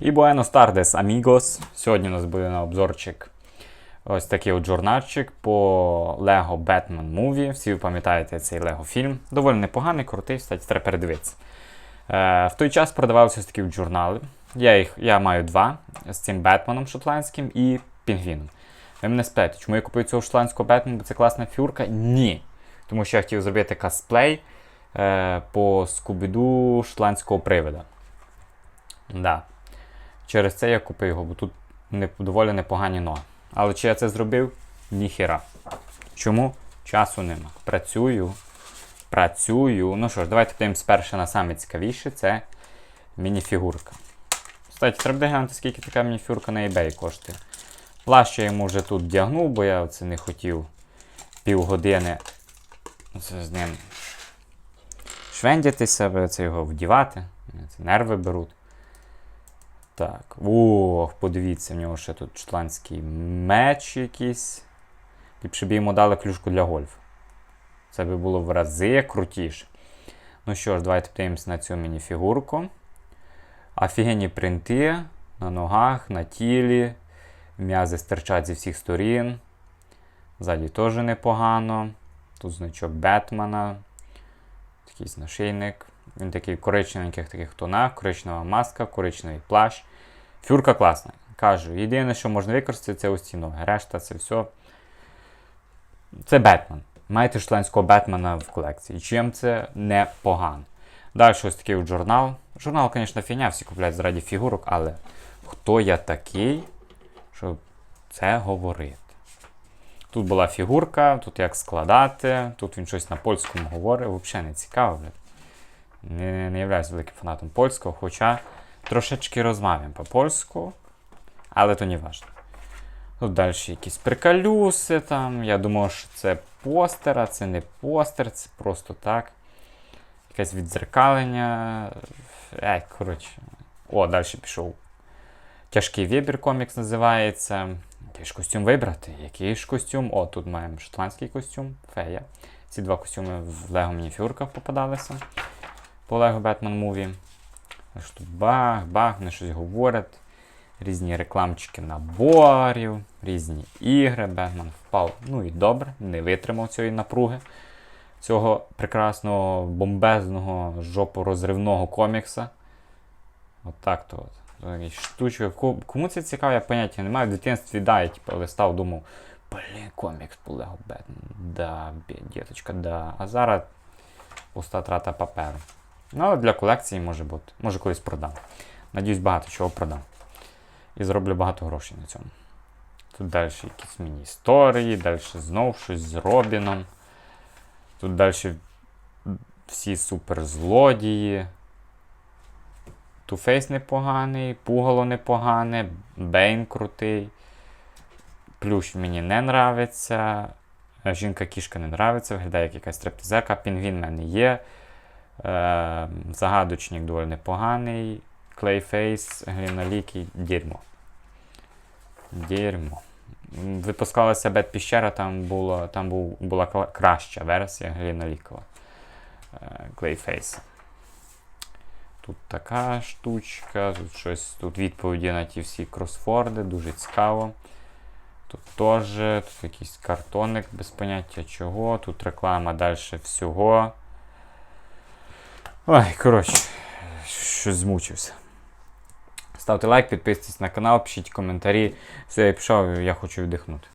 І Buenos tardes, amigos. Сьогодні у нас буде на обзорчик ось такий от журнальчик по Lego Batman Movie. Всі ви пам'ятаєте цей Lego фільм. Доволі непоганий, крутий, кстати, треба передивитися. Е, в той час продавалися ось такі журнали. Я, їх, я маю два з цим Бетменом шотландським і Пінгвіном. Ви мене спитаєте, чому я купив цього шотландського Бетмена, бо це класна фігурка? Ні. Тому що я хотів зробити косплей е, по скубіду шотландського привида. Да. Через це я купив його, бо тут не, доволі непогані ноги. Але чи я це зробив? Ніхіра. Чому? Часу нема. Працюю. Працюю. Ну що ж, давайте подивимось перше на саме цікавіше це мініфігурка. Кстати, треба глянути, скільки така мініфігурка на eBay коштує. Плащ я йому вже тут вдягнув, бо я це не хотів півгодини з ним швендятися, це його вдівати. Це нерви беруть. Так. Ох, подивіться, в нього ще тут шотландський меч якийсь. Ліпше б йому дали клюшку для гольфу. Це би було в рази крутіше. Ну що ж, давайте подивимося на цю мініфігурку. Офігенні принти на ногах, на тілі. М'язи стирчать зі всіх сторін. Ззаді теж непогано. Тут значок Бетмена. Такий нашийник. Він такий в коричневеньких таких тонах, коричнева маска, коричневий плащ. Фюрка класна. Кажу, єдине, що можна використати, це ось ці ноги. Решта це все. Це Бетмен. Маєте шотландського Бетмена в колекції. Чим це непогано. Далі ось такий журнал. Журнал, звісно, фігня, всі купляють заради фігурок, але хто я такий, щоб це говорити? Тут була фігурка, тут як складати, тут він щось на польському говорить, взагалі не цікаво. блядь. Не, не являюсь великим фанатом польського, хоча трошечки розмовляємо по-польську, але то не важливо. Тут далі якісь приколюси там. Я думав, що це постер, а це не постер, це просто так. Якесь відзеркалення. Ей, коротше. О, далі пішов. Тяжкий вибір комікс називається. Який ж костюм вибрати? Який ж костюм? О, тут маємо шотландський костюм, фея. Ці два костюми в Лего мініфюрках попадалися по Lego Batman Movie. Тут бах, бах, вони щось говорять. Різні рекламчики наборів, різні ігри. Бетмен впав. Ну і добре, не витримав цієї напруги, цього прекрасного бомбезного жопорозривного комікса. От так то от. Ку- Кому це цікаво, я поняття не маю. В дитинстві да, я типу, листав, думав, блін, комікс по Lego Batman. Да, діточка, да. А зараз пуста трата паперу. Ну, але для колекції може бути. Може колись продам. Надіюсь, багато чого продам. І зроблю багато грошей на цьому. Тут далі якісь міні-історії, далі знову щось з Робіном. Тут далі всі суперзлодії. Туфейс непоганий, Пугало непогане, Бейн крутий. Плющ мені не нравиться. Жінка-кішка не нравиться, виглядає як якась стриптизерка. Пінгвін в мене є. Е, загадочник доволі непоганий. Клейфейс, глінолікий, дерьмо. Дерьмо. Випускалася Бет Піщера, там, було, там був, була краща версія глінолікова. Клейфейса. Тут така штучка, тут щось, тут відповіді на ті всі кросфорди, дуже цікаво. Тут теж, тут якийсь картоник без поняття чого, тут реклама далі всього. Ой, коротше, щось змучився. Ставте лайк, підписуйтесь на канал, пишіть коментарі. Все, я пішов, я хочу віддихнути.